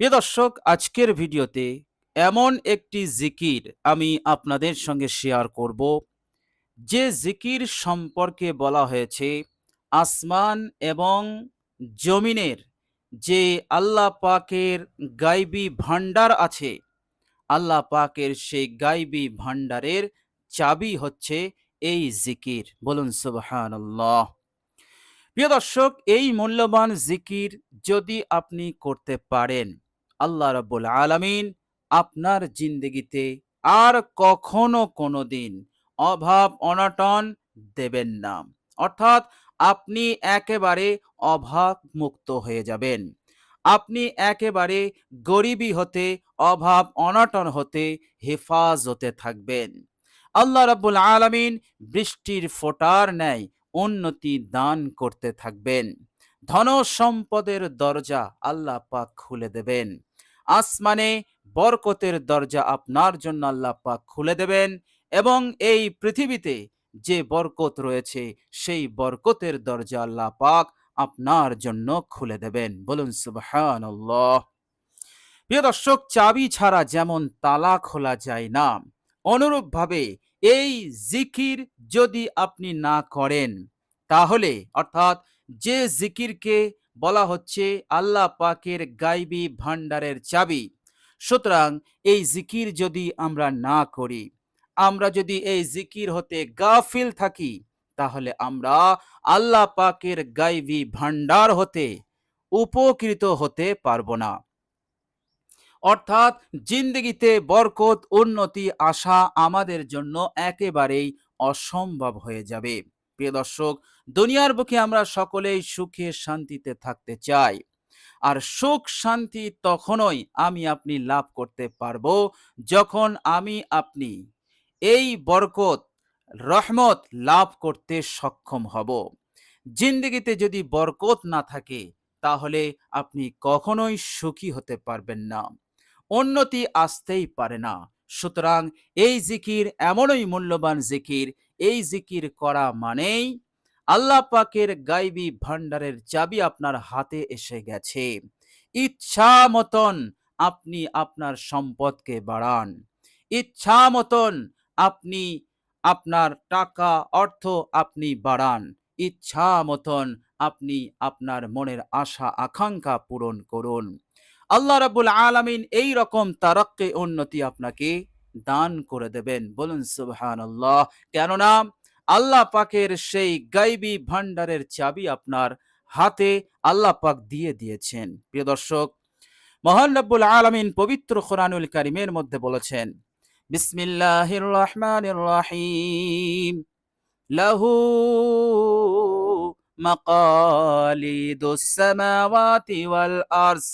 প্রিয় দর্শক, আজকের ভিডিওতে এমন একটি জিকির আমি আপনাদের সঙ্গে শেয়ার করব। যে জিকির সম্পর্কে বলা হয়েছে, আসমান এবং জমিনের যে আল্লাহ পাকের গাইবী ভান্ডার আছে, আল্লাহ পাকের সেই গাইবি ভান্ডারের চাবি হচ্ছে এই জিকির। বলুন, সুবহানাল্লাহ। প্রিয় দর্শক, এই মূল্যবান জিকির যদি আপনি করতে পারেন আল্লাহ রাব্বুল আলামিন আপনার জিন্দগিতে আর কখনো কোনো দিন অভাব অনটন দেবেন না। অর্থাৎ আপনি একেবারে অভাব মুক্ত হয়ে যাবেন। আপনি একেবারে গরিবী হতে, অভাব অনটন হতে হেফাজতে থাকবেন। আল্লাহ রাব্বুল আলামিন বৃষ্টির ফোটার ন্যায় উন্নতি দান করতে থাকবেন। ধন সম্পদের দরজা আল্লাহ পাক খুলে দেবেন। আসমানে বরকতের দরজা আপনার জন্য আল্লাহ পাক খুলে দেবেন এবং এই পৃথিবীতে যে বরকত রয়েছে, সেই বরকতের দরজা আল্লাহ পাক আপনার জন্য খুলে দেবেন। বলুন, সুবহানাল্লাহ। প্রিয় দর্শক, চাবি ছাড়া যেমন তালা খোলা যায় না, অনুরূপভাবে এই জিকির যদি আপনি না করেন, তাহলে অর্থাৎ যে জিকিরকে বলা হচ্ছে আল্লাহ পাকের গাইবি ভান্ডারের চাবি। সুতরাং এই জিকির যদি আমরা না করি, আমরা যদি এই জিকির হতে গাফিল থাকি, তাহলে আমরা আল্লাহ পাকের গাইবি ভান্ডার হতে উপকৃত হতে পারব না। অর্থাৎ জিন্দগিতে বরকত, উন্নতি আসা আমাদের জন্য একেবারেই অসম্ভব হয়ে যাবে। প্রিয় দর্শক, দুনিয়ার বুকে আমরা সকলেই সুখে শান্তিতে থাকতে চাই। আর সুখ শান্তি তখনই আমি আপনি লাভ করতে পারব যখন আমি আপনি এই বরকত, রহমত লাভ করতে সক্ষম হব। জিন্দগিতে যদি বরকত না থাকে, তাহলে আপনি কখনোই সুখী হতে পারবেন না। উন্নতি আসতেই পারে না। সুতরাং এই জিকির এমনই মূল্যবান জিকির, এই জিকির করা মানেই আল্লাহ পাকের গাইবী ভান্ডারের চাবি আপনার হাতে এসে গেছে। ইচ্ছা মতন আপনি আপনার সম্পদকে বাড়ান। ইচ্ছা মতন আপনি আপনার টাকা, অর্থ আপনি বাড়ান। ইচ্ছা মতন আপনি আপনার মনের আশা, আকাঙ্ক্ষা পূরণ করুন। আল্লাহ রাবুল আলামিন এই রকম তারক্কে উন্নতি আপনাকে দান করে দেবেন। বলুন সুবহান আল্লাহ কেননা আল্লাহ পাকের সেই গাইবি ভান্ডারের চাবি আপনার হাতে আল্লাহ পাক দিয়ে দিয়েছেন। প্রিয় দর্শক, মহান রব্বুল আলামিন পবিত্র কোরআনুল কারিমের মধ্যে বলেছেন, বিসমিল্লাহির রহমানির রহিম। লাহু মাকালিদুস সামাওয়াতি ওয়াল আরজ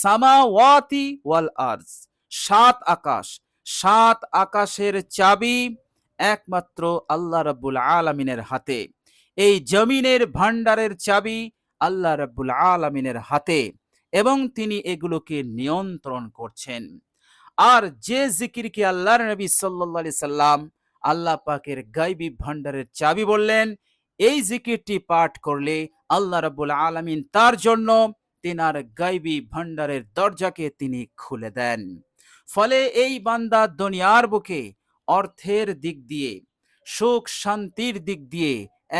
সামাওয়াতি ওয়াল আরজ, সাত আকাশ। সাত আকাশের চাবি একমাত্র আল্লাহ রাব্বুল আলামিনের হাতে। এই জমিনের ভান্ডারের চাবি আল্লাহ রাব্বুল আলামিনের হাতে এবং তিনি এগুলোকে নিয়ন্ত্রণ করছেন। আর যে জিকিরকে আল্লাহর নবী আলাইহি সাল্লাম আল্লাহ পাকের গাইবী ভান্ডারের চাবি বললেন, এই জিকিরটি পাঠ করলে আল্লাহ রাব্বুল আলামিন তার জন্য তেনার গাইবি ভান্ডারের দরজাকে তিনি খুলে দেন। ফলে এই বান্দা দুনিয়ার বুকে অর্থের দিক দিয়ে, সুখ শান্তির দিক দিয়ে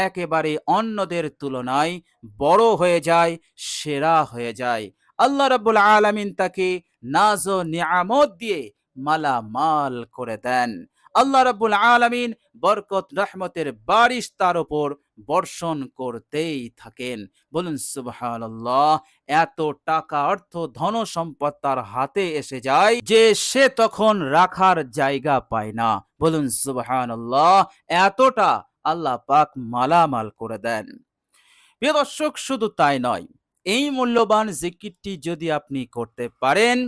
একেবারে অন্যদের তুলনায় বড় হয়ে যায়, সেরা হয়ে যায়। আল্লাহ রাব্বুল আলামিন তাকে নাজ ও নিয়ামত দিয়ে মালামাল করে দেন। আল্লাহ রাব্বুল আলামিন বরকত, রহমতের বারিশ তার উপর বর্ষণ করতেই থাকেন। বলুন, সুবহানাল্লাহ, এত টাকা অর্থ ধন সম্পদ তার হাতে এসে যায় যে সে তখন রাখার জায়গা পায় না। বলুন, সুবহানাল্লাহ, এতটা আল্লাহ পাক মালামাল করে দেন। প্রিয় দর্শক, শুধু তাই নয়, এই মূল্যবান জিকিরটি যদি আপনি করতে পারেন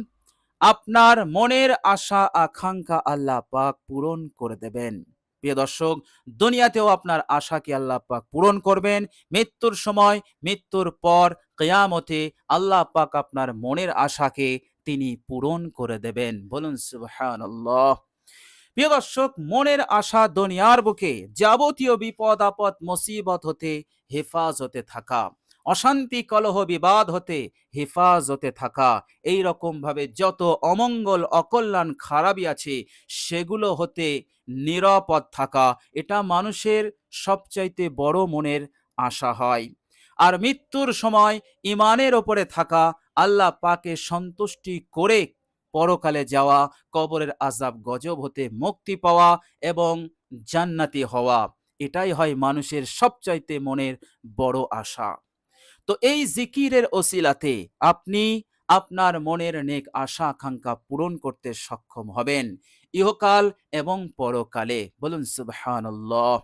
আপনার মনের আশা, আকাঙ্ক্ষা আল্লাহ পাক পূরণ করে দেবেন। প্রিয় দর্শক, দুনিয়াতেও আপনার আশাকে আল্লাহ পাক পূরণ করবেন। মৃত্যুর সময়, মৃত্যুর পর, কেয়ামতে আল্লাহ পাক আপনার মনের আশাকে তিনি পূরণ করে দেবেন। বলুন, সুবহানাল্লাহ। প্রিয় দর্শক, মনের আশা দুনিয়ার বুকে যাবতীয় বিপদ, আপদ, মুসিবত হতে হেফাজতে থাকা। অশান্তি কলহ বিবাদ হতে হেফাজতে থাকা। এই রকমভাবে যত অমঙ্গল, অকল্যাণ খারাপই আছে, সেগুলো হতে নিরাপদ থাকা, এটা মানুষের সবচাইতে বড় মনের আশা হয়। আর মৃত্যুর সময় ইমানের ওপরে থাকা, আল্লাহ পাকে সন্তুষ্টি করে পরকালে যাওয়া, কবরের আজাব গজব হতে মুক্তি পাওয়া এবং জান্নাতি হওয়া, এটাই হয় মানুষের সবচাইতে মনের বড় আশা। তো এই জিকিরের ওসিলাতে আপনি আপনার মনের নেক আশা, আকাঙ্ক্ষা পূরণ করতে সক্ষম হবেন। ইহকাল এবং পরকালে। বলুন, সুবহানাল্লাহ।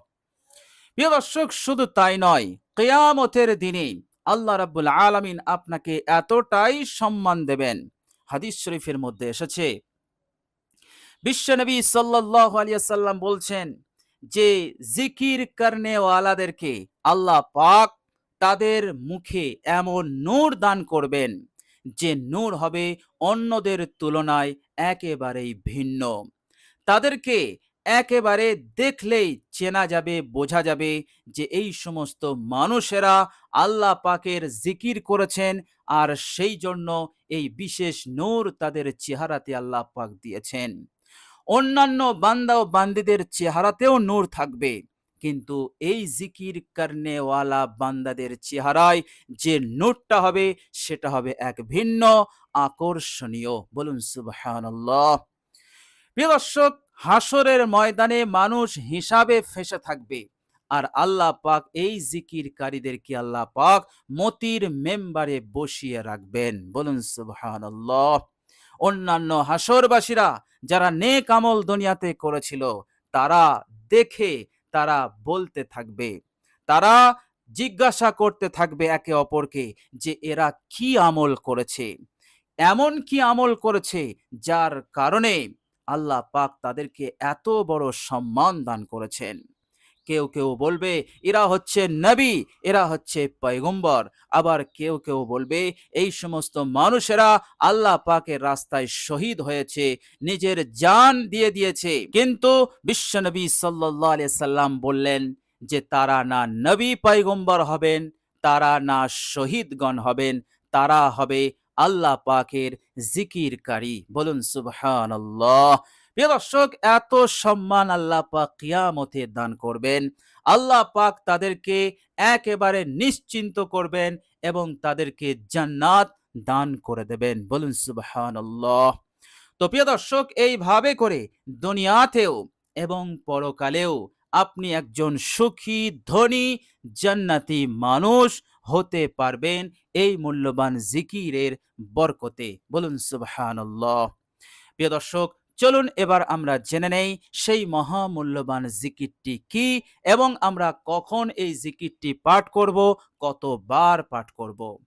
প্রিয় দর্শক, শুধু তাই নয়, কেয়ামতের দিনে আল্লাহ রাব্বুল আলামিন আপনাকে এতটাই সম্মান দেবেন। হাদিস শরীফের মধ্যে এসেছে বিশ্বনবী সাল্লাল্লাহু আলাইহি সাল্লাম বলছেন যে, জিকির করনেওয়ালাদেরকে আল্লাহ পাক তাদের মুখে এমন নূর দান করবেন যে নূর হবে অন্যদের তুলনায় একেবারেই ভিন্ন। তাদেরকে একেবারে দেখলেই চেনা যাবে, বোঝা যাবে যে এই সমস্ত মানুষেরা আল্লাহ পাকের জিকির করেছেন আর সেই জন্য এই বিশেষ নূর তাদের চেহারাতে আল্লাহ পাক দিয়েছেন। অন্যান্য বান্দা ও বান্দিদের চেহারাতেও নূর থাকবে। কিন্তু এই জিকির করনেওয়ালা বান্দাদের চেহারায় যে নোটটা হবে, সেটা হবে এক ভিন্ন, আকর্ষণীয়। বলুন, সুবহানাল্লাহ। প্রিয় হাসরের ময়দানে মানুষ হিসাবে ফেসে থাকবে। আর আল্লাহ পাক এই জিকিরকারীদেরকে আল্লাহ পাক মতির মেম্বারে বসিয়ে রাখবেন। বলুন, সুবহানাল্লাহ। অন্যান্য হাসরবাসীরা যারা নেক আমল দুনিয়াতে করেছিল, তারা দেখে তারা বলতে থাকবে। তারা জিজ্ঞাসা করতে থাকবে একে অপরকে যে, এরা কি আমল করেছে? এমন কি আমল করেছে যার কারণে আল্লাহ পাক তাদেরকে এত বড় সম্মান দান করেছেন। কেউ কেউ বলবে, এরা হচ্ছে নবী, এরা হচ্ছে পয়গম্বর। আবার কেউ কেউ বলবে, এই সমস্ত মানুষেরা আল্লাহ পাকের রাস্তায় শহীদ হয়েছে, নিজের জান দিয়ে দিয়েছে। কিন্তু বিশ্বনবী সাল্লাহ সাল্লাম বললেন যে, তারা না নবী পয়গম্বর হবেন, তারা না শহীদগণ হবেন, তারা হবে আল্লাহ পাকের জিকিরকারী। বলুন সুবহান আল্লাহ প্রিয় দর্শক, এত সম্মান আল্লাহ পাক কিয়ামতে দান করবেন। আল্লাহ পাক তাদেরকে একেবারে নিশ্চিন্ত করবেন এবং তাদেরকে জান্নাত দান করে দেবেন। বলুন সুবহান আল্লাহ তো প্রিয় দর্শক, এইভাবে করে দুনিয়াতেও এবং পরকালেও আপনি একজন সুখী, ধনী, জান্নাতি মানুষ হতে পারবেন এই মূল্যবান জিকিরের বরকতে। বলুন, সুবহানাল্লাহ। প্রিয় দর্শক চলুন এবার আমরা জেনে নেই সেই মহামূল্যবান জিকিরটি কি এবং আমরা কখন এই জিকিরটি পাঠ করব, কতবার পাঠ করব।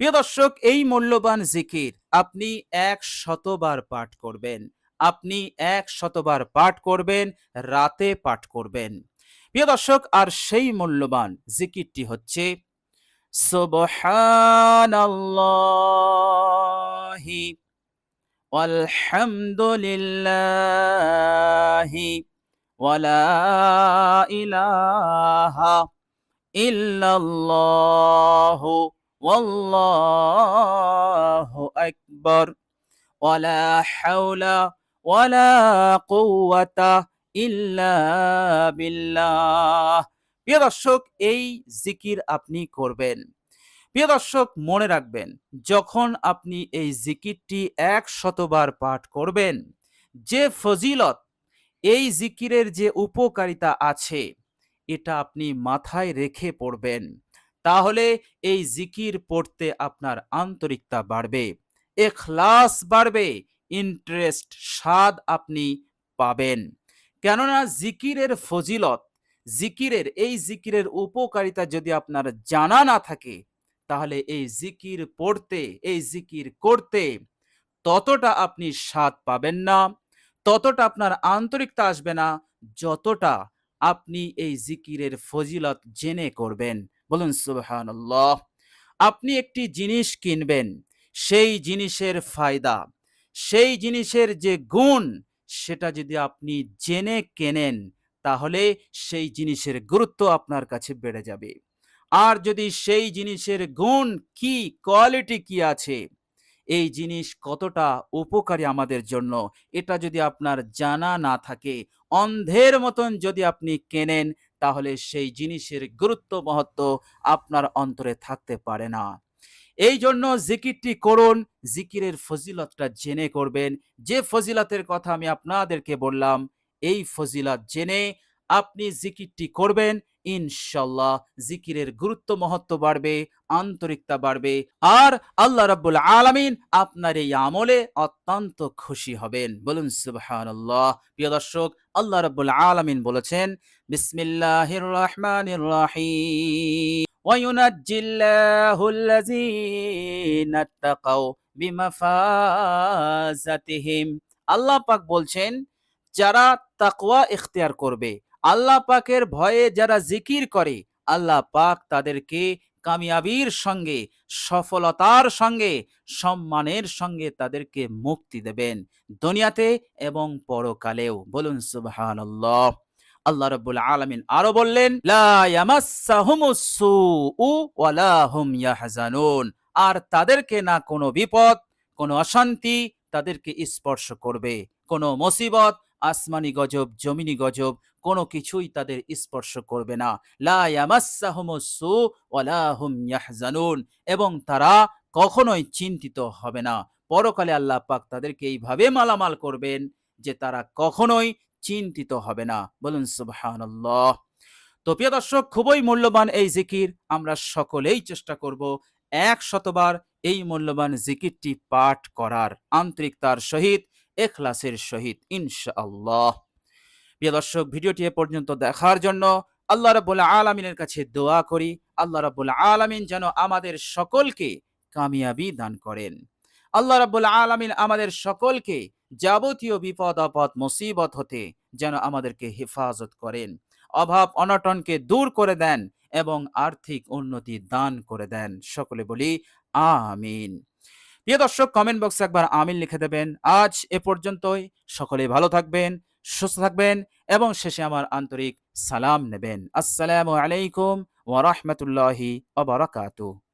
প্রিয় দর্শক, এই মূল্যবান জিকির আপনি এক শতবার পাঠ করবেন। আপনি এক শতবার পাঠ করবেন, রাতে পাঠ করবেন। প্রিয় দর্শক, আর সেই মূল্যবান জিকিরটি হচ্ছে, সুবহানাল্লাহি والحمد لله ولا إله إلا الله والله أكبر ولا حول ولا قوة إلا بالله প্রিয় দর্শক এই জিকির আপনি করবেন প্রিয় দর্শক, মনে রাখবেন, যখন আপনি এই জিকিরটি এক শতবার পাঠ করবেন, যে ফজিলত, এই জিকিরের যে উপকারিতা আছে, এটা আপনি মাথায় রেখে পড়বেন। তাহলে এই জিকির পড়তে আপনার আন্তরিকতা বাড়বে, এখলাস বাড়বে ইন্টারেস্ট স্বাদ আপনি পাবেন। কেননা জিকিরের ফজিলত, জিকিরের, এই জিকিরের উপকারিতা যদি আপনার জানা না থাকে তাহলে এই জিকির পড়তে, এই জিকির করতে ততটা আপনি স্বাদ পাবেন না, ততটা আপনার আন্তরিকতা আসবে না, যতটা আপনি এই জিকিরের ফজিলত জেনে করবেন। বলুন, সুবহানাল্লাহ। আপনি একটি জিনিস কিনবেন, সেই জিনিসের ফায়দা, সেই জিনিসের যে গুণ, সেটা যদি আপনি জেনে কেনেন, তাহলে সেই জিনিসের গুরুত্ব আপনার কাছে বেড়ে যাবে। আর যদি সেই জিনিসের গুণ কি কোয়ালিটি কি আছে, এই জিনিস কতটা উপকারী আমাদের জন্য, এটা যদি আপনার জানা না থাকে, অন্ধের মতন যদি আপনি কেনেন, তাহলে সেই জিনিসের গুরুত্ব, মহত্ব আপনার অন্তরে থাকতে পারে না। এই জন্য জিকিরটি করুন, জিকিরের ফজিলতটা জেনে করবেন। যে ফজিলতের কথা আমি আপনাদেরকে বললাম, এই ফজিলত জেনে আপনি জিকিরটি করবেন ইনশাল্লাহ জিকিরের গুরুত্ব মহত্ব বাড়বে আন্তরিকতা বাড়বে আর আল্লাহ রাব্বুল আলামিন আপনার এই আমলে অত্যন্ত খুশি হবেন বলুন সুবহানাল্লাহ প্রিয় দর্শক আল্লাহ রাব্বুল আলামিন বলেছেন বিসমিল্লাহির রহমানির রহিম وينجي الله الذين اتقوا بمفازتهم আল্লাহ পাক বলছেন যারা তাকওয়া ইখতিয়ার করবে আল্লাহ পাকের ভয়ে যারা জিকির করে, আল্লাহ পাক তাদেরকে কামিয়াবির সঙ্গে, সফলতার সঙ্গে, সম্মানের সঙ্গে তাদেরকে মুক্তি দেবেন দুনিয়াতে এবং পরকালেও। বলুন সুবহানাল্লাহ। আল্লাহ রাব্বুল আলামিন আরও বললেন আর তাদেরকে না কোনো বিপদ, কোনো অশান্তি তাদেরকে স্পর্শ করবে, কোনো মুসিবত আসমানি গজব, জমিনি গজব, কোনো কিছুই তাদের স্পর্শ করবে না। লা ইয়ামাসসাহুমুস সু ওয়ালা হুম ইয়াহজানুন। এবং তারা কখনোই চিন্তিত হবে না। পরকালে আল্লাহ পাক তাদেরকে এইভাবে মালামাল করবেন যে তারা কখনোই চিন্তিত হবে না। বলুন সুবহানাল্লাহ। তো প্রিয় দর্শক, খুবই মূল্যবান এই জিকির। আমরা সকলেই চেষ্টা করব এক শতবার এই মূল্যবান জিকিরটি পাঠ করার। আন্তরিকতার সহিত এখলাসের সহিত, ইনশাআল্লাহ। প্রিয় দর্শক, ভিডিওটি এ পর্যন্ত দেখার জন্য আল্লাহ রাব্বুল আলামিনের কাছে দোয়া করি। আল্লাহ রাব্বুল আলামিন যেন আমাদের সকলকে কামিয়াবি দান করেন। আল্লাহ রাব্বুল আলামিন আমাদের সকলকে যাবতীয় বিপদ, আপদ, মুসিবত হতে যেন আমাদেরকে হেফাজত করেন। অভাব, অনটনকে দূর করে দেন এবং আর্থিক উন্নতি দান করে দেন। সকলে বলি, আমিন। প্রিয় দর্শক কমেন্ট বক্সে একবার আমিন লিখে দেবেন। আজ এ পর্যন্তই। সকলে ভালো থাকবেন, সুস্থ থাকবেন এবং শেষে আমার আন্তরিক সালাম নেবেন। আসসালামু আলাইকুম ওয়া বারাকাতুহু।